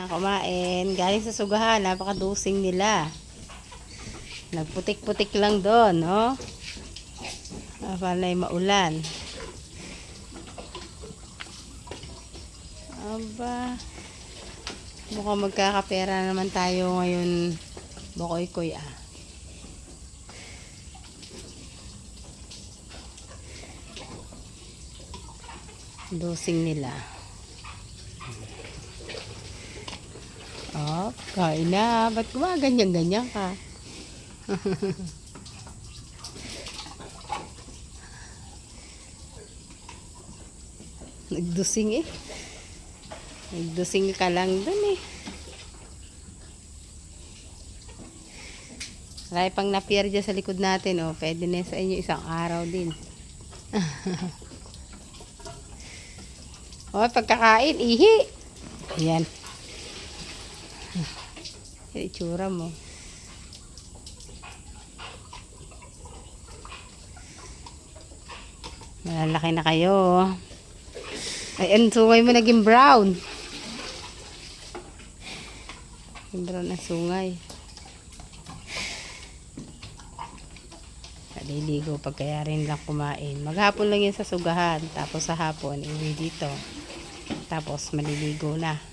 na kumain. Galing sa sugahan, napakadusing nila. Nagputik-putik lang doon, no? Ah, Pala'y maulan. Aba. Mukhang magkakapera naman tayo ngayon. Bokoy-koy ah. Dosing nila. Oh, kain na. Ba't gumaganyan-ganyan ka? Nagdusing eh. Nagdusing ka lang dun eh. Marami pang napier dyan sa likod natin. Oh. Pwede na sa inyo isang araw din. oh, pagkakain, ihi. Ayan. Yan itsura mo. Malalaki na kayo. oh. Ay, ang sungay mo naging brown. Yung brown na sungay. Naliligo pag kaya rin lang kumain. Maghapon lang yun sa sugahan. Tapos sa hapon, iwi dito. Tapos maliligo na.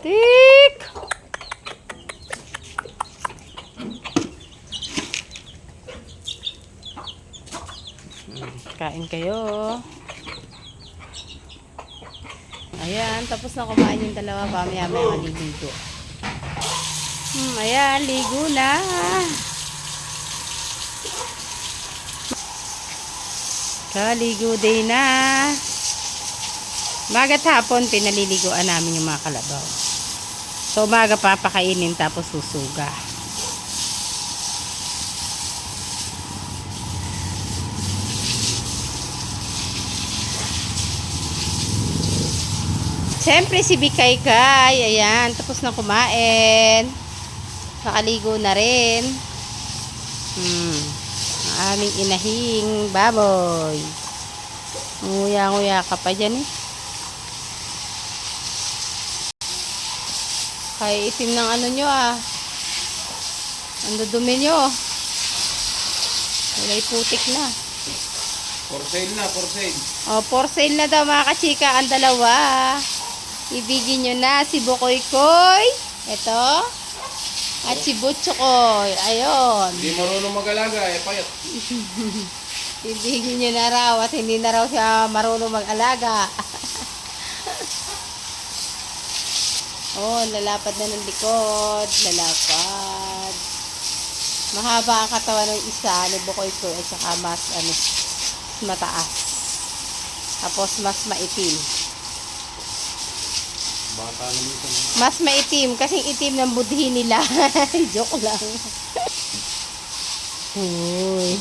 Tik! Kain kayo. Ayan, tapos na kumain yung dalawa. Pamaya may maliligo. Hmm, ayan, ligo na. Kaligo day na. Magat hapon, pinaliliguan namin yung mga kalabaw. So, umaga papakainin tapos susuga. Siyempre si Bikay Kay, ayan, tapos na kumain. Nakaligo na rin. Hmm. Ang aming inahing baboy. Nguya-nguya ka pa dyan eh. Kaya itim ng ano nyo ah. Ang dudumi nyo. Wala putik na. For sale na, for sale. O, for sale na daw mga kachika ang dalawa. Ibigin nyo na si Bukoy Koy. Ito. At si Butchokoy. Ayun. Hindi marunong mag-alaga, eh, payat. Ibigin nyo na raw at hindi na raw siya marunong mag-alaga. Oh, lalapad na ng likod. Lalapad. Mahaba ang katawan ng isa ni Bukoy Koy at saka mas, ano, mas mataas. Tapos mas maitim. Bata na dito. no? Mas maitim kasi itim ng budhi nila. Joke lang. Uy.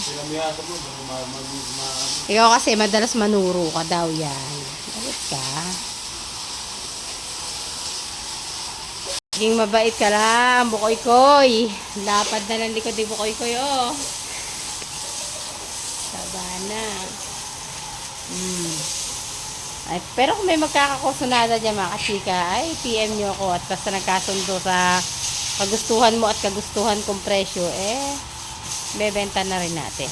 Ikaw kasi madalas manuro ka daw yan. Bakit ka? Maging mabait ka lang, bukoy-koy. Lapad na ng likod ni bukoy-koy, oh. Sabana. Mm. Ay, pero kung may magkakakusunada dyan mga kasika, ay PM nyo ako at basta nagkasundo sa kagustuhan mo at kagustuhan kong presyo, eh, bebenta na rin natin.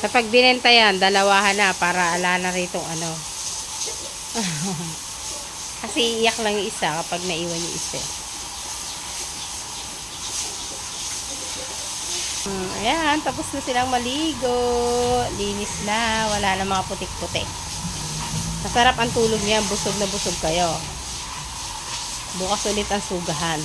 Sa pag binenta yan, dalawahan na para ala na rito ano. Kasi iyak lang yung isa kapag naiwan yung isa. Hmm, ayan, tapos na silang maligo. Linis na, wala na mga putik-putik. Masarap ang tulog niya, busog na busog kayo. Bukas ulit ang sugahan.